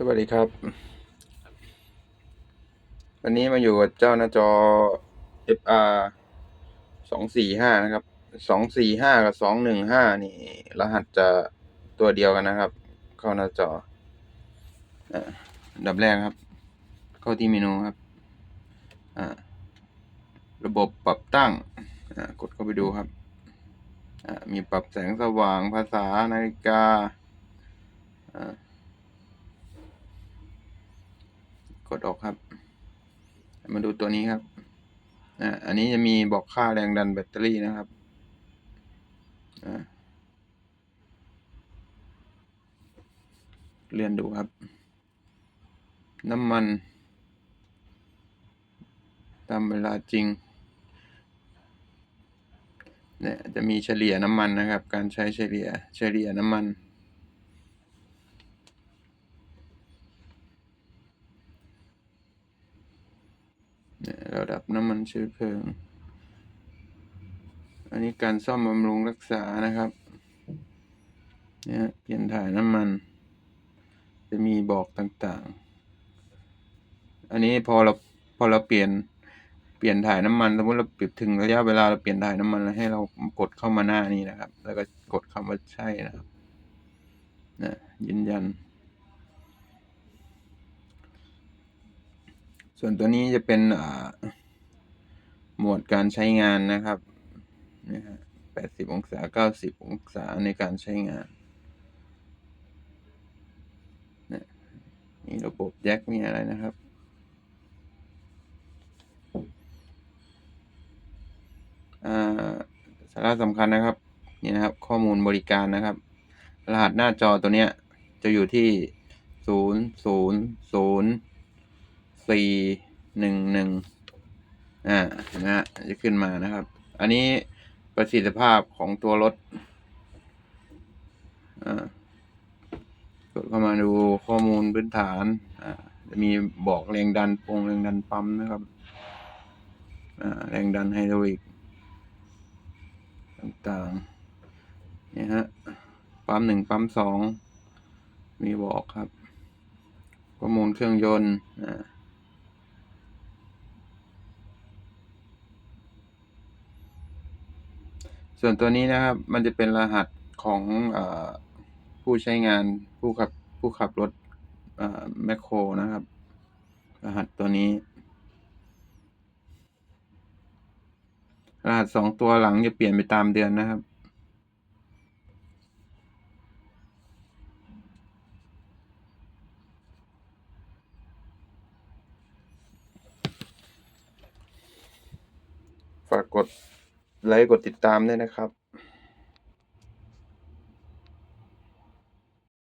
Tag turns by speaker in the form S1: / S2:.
S1: สวัสดีครับ วันนี้มาอยู่กับเจ้าหน้าจอ FR สองสี่ห้านะครับสองสี่ห้ากับสองหนึ่งห้านี่ รหัสจะตัวเดียวกันนะครับ เข้าหน้าจออ่าดับแรกครับ เข้าที่เมนูครับอ่าระบบปรับตั้งอ่ากดเข้าไปดูครับอ่ามีปรับแสงสว่างภาษานาฬิกา กดออกครับ มาดูตัวนี้ครับอ่าอันนี้จะมีบอกค่าแรงดันแบตเตอรี่นะครับอ่าเลื่อนดูครับ น้ำมัน ตามเวลาจริงเนี่ยจะมีเฉลี่ยน้ำมันนะครับ การใช้เฉลี่ยเฉลี่ยน้ำมัน เนี่ย ระดับน้ำมันเชื้อเพลิง อันนี้การซ่อมบำรุงรักษานะครับเนี่ยเปลี่ยนถ่ายน้ำมัน จะมีบอกต่างๆ อันนี้พอเราพอเราเปลี่ยนเปลี่ยนถ่ายน้ำมันสมมติเราปิดถึงระยะเวลาเราเปลี่ยนถ่ายน้ำมันแล้วให้เรากดเข้ามาหน้านี้นะครับ แล้วก็กดคำว่าใช่นะครับนะยืนยัน ส่วนตัวนี้จะเป็นอ่า หมดการใช้งานนะครับนะฮะ80 องศา 90 องศาในการใช้งานนะมีระบบแจ็คมีอะไรนะครับ สาระสำคัญนะครับ นี่นะครับ ข้อมูลบริการนะครับ รหัสหน้าจอตัวเนี้ย จะอยู่ที่ 0 0 0 4 1 1 อ่าเห็นไหมฮะจะขึ้นมานะครับ อันนี้ประสิทธิภาพของตัวรถอ่ากดเข้ามาดูข้อมูลพื้นฐานอ่าจะมีบอกแรงดันปงแรงดันปั๊มนะครับอ่าแรงดันไฮดรอลิกต่างๆนี่ฮะปั๊มหนึ่งปั๊มสองมีบอกครับข้อมูลเครื่องยนต์อ่า ส่วนตัวนี้นะครับ มันจะเป็นรหัสของอผู้ใช้งานผู้ขับผู้ขับรถแมคโครนะครับ รหัสตัวนี้ รหัสสองตัวหลังจะเปลี่ยนไปตามเดือนนะครับฝากกด ไลค์ กดติดตามด้วยนะครับ